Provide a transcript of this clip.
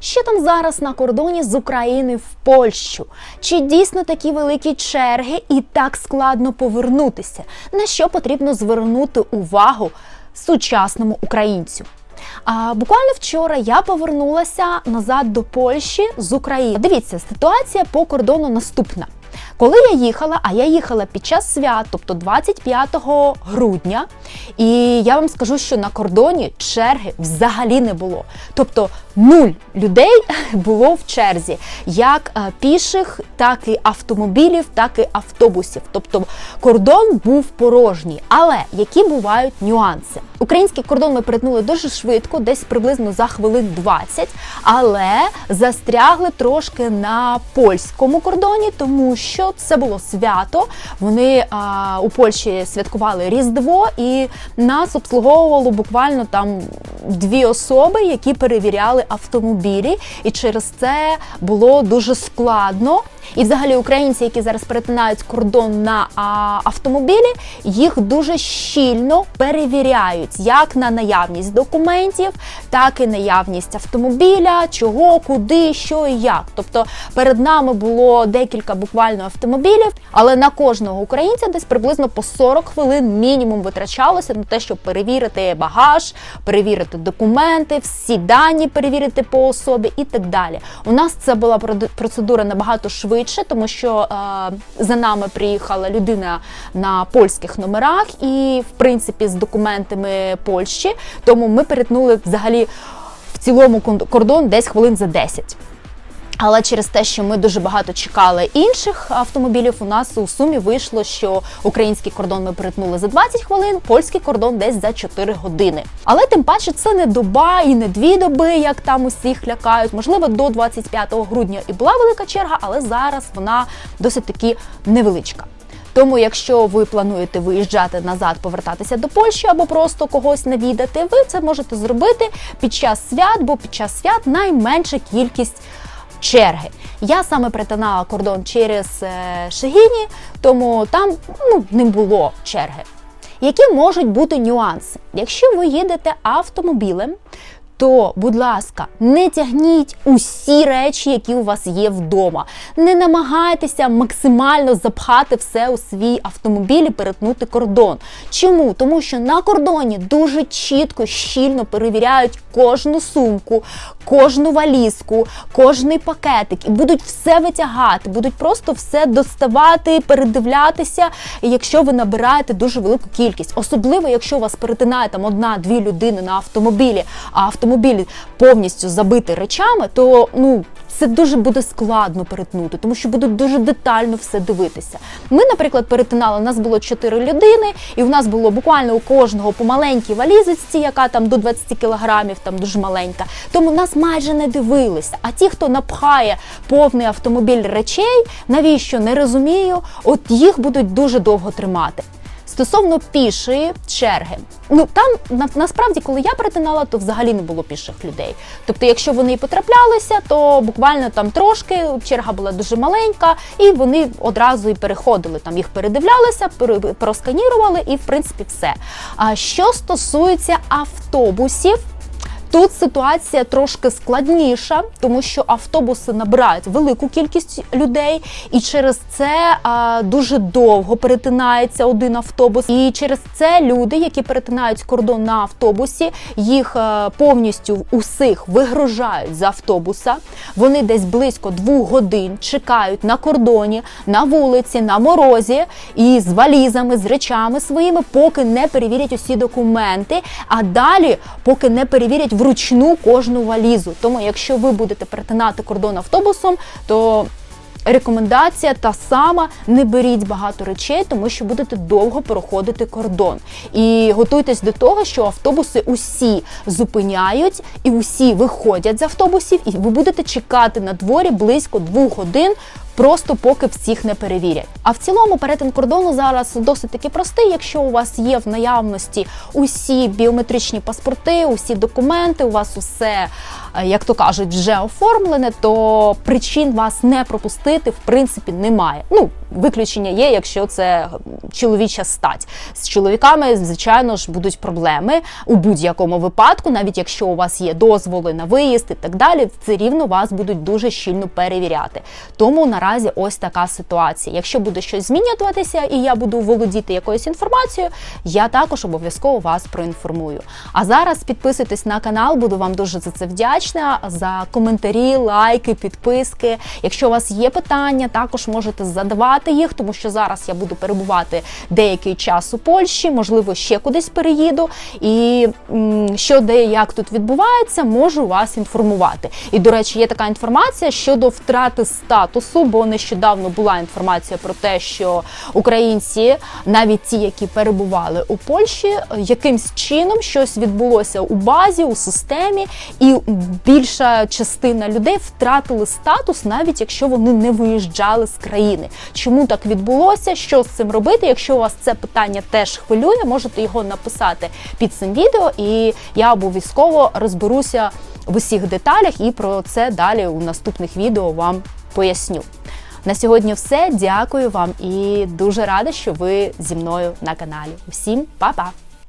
Що там зараз на кордоні з України в Польщу? Чи дійсно такі великі черги і так складно повернутися? На що потрібно звернути увагу сучасному українцю? А буквально вчора я повернулася назад до Польщі з України. Дивіться, ситуація по кордону наступна. Коли я їхала, а я їхала під час свят, тобто 25 грудня, і я вам скажу, що на кордоні черги взагалі не було. Тобто нуль людей було в черзі, як е, піших, так і автомобілів, так і автобусів. Тобто кордон був порожній. Але які бувають нюанси? Український кордон ми перетнули дуже швидко, десь приблизно за хвилин 20, але застрягли трошки на польському кордоні, тому що це було свято. Вони а, у Польщі святкували Різдво, і нас обслуговувало буквально там дві особи, які перевіряли автомобілі, і через це було дуже складно. І взагалі українці, які зараз перетинають кордон на а, автомобілі, їх дуже щільно перевіряють як на наявність документів, так і наявність автомобіля, чого, куди, що і як. Тобто перед нами було декілька буквально автомобілів, але на кожного українця десь приблизно по 40 хвилин мінімум витрачалося на те, щоб перевірити багаж, перевірити документи, всі дані перевірити по особі і так далі. У нас це була процедура набагато швидше, тому що е, за нами приїхала людина на польських номерах і, в принципі, з документами Польщі. Тому ми перетнули взагалі в цілому кордон десь хвилин за 10. Але через те, що ми дуже багато чекали інших автомобілів, у нас у сумі вийшло, що український кордон ми перетнули за 20 хвилин, польський кордон десь за 4 години. Але тим паче це не доба і не дві доби, як там усіх лякають. Можливо, до 25 грудня і була велика черга, але зараз вона досить таки невеличка. Тому, якщо ви плануєте виїжджати назад, повертатися до Польщі або просто когось навідати, ви це можете зробити під час свят, бо під час свят найменша кількість черги. Я саме перетинала кордон через е, Шегіні, тому там ну, не було черги. Які можуть бути нюанси? Якщо ви їдете автомобілем, то, будь ласка, не тягніть усі речі, які у вас є вдома. Не намагайтеся максимально запхати все у свій автомобіль і перетнути кордон. Чому? Тому що на кордоні дуже чітко, щільно перевіряють кожну сумку, кожну валізку, кожний пакетик і будуть все витягати, будуть просто все доставати, передивлятися, якщо ви набираєте дуже велику кількість. Особливо, якщо у вас перетинає там одна-дві людини на автомобілі, а автомобіль повністю забитий речами, то ну. Це дуже буде складно перетнути, тому що будуть дуже детально все дивитися. Ми, наприклад, перетинали, у нас було чотири людини, і в нас було буквально у кожного по маленькій валізочці, яка там до 20 кілограмів, там дуже маленька. Тому нас майже не дивилися. А ті, хто напхає повний автомобіль речей, навіщо не розумію, от їх будуть дуже довго тримати. Стосовно пішої черги, ну там на, насправді, коли я перетинала, то взагалі не було піших людей. Тобто, якщо вони і потраплялися, то буквально там трошки черга була дуже маленька, і вони одразу і переходили. Там їх передивлялися, пере- просканірували, і в принципі все. А що стосується автобусів. Тут ситуація трошки складніша, тому що автобуси набирають велику кількість людей, і через це а, дуже довго перетинається один автобус. І через це люди, які перетинають кордон на автобусі, їх е, повністю усіх вигружають з автобуса. Вони десь близько двох годин чекають на кордоні, на вулиці, на морозі і з валізами, з речами своїми, поки не перевірять усі документи. А далі, поки не перевірять вручну кожну валізу. Тому, якщо ви будете перетинати кордон автобусом, то Рекомендація та сама: не беріть багато речей, тому що будете довго проходити кордон. І готуйтесь до того, що автобуси усі зупиняють і усі виходять з автобусів, і ви будете чекати на дворі близько двох годин, просто поки всіх не перевірять. А в цілому перетин кордону зараз досить таки простий. Якщо у вас є в наявності усі біометричні паспорти, усі документи, у вас усе, е, як то кажуть, вже оформлене, то причин вас не пропустити в принципі немає. Ну, виключення є, якщо це чоловіча стать. З чоловіками, звичайно ж, будуть проблеми у будь-якому випадку, навіть якщо у вас є дозволи на виїзд і так далі, це рівно вас будуть дуже щільно перевіряти. Тому наразі ось така ситуація. Якщо буде щось змінюватися і я буду володіти якоюсь інформацією, я також обов'язково вас проінформую. А зараз підписуйтесь на канал, буду вам дуже за це вдячна. За коментарі, лайки, підписки. Якщо у вас є питання, також можете задавати їх, тому що зараз я буду перебувати деякий час у Польщі, можливо, ще кудись переїду. І що де як тут відбувається, можу вас інформувати. І до речі, є така інформація щодо втрати статусу, бо нещодавно була інформація про те, що українці, навіть ті, які перебували у Польщі, якимсь чином щось відбулося у базі, у системі, і більша частина людей втратили статус, навіть якщо вони не виїжджали з країни. Чому так відбулося? Що з цим робити? Якщо у вас це питання теж хвилює, можете його написати під цим відео, і я обов'язково розберуся в усіх деталях і про це далі у наступних відео вам поясню. На сьогодні все. Дякую вам і дуже рада, що ви зі мною на каналі. Всім па-па!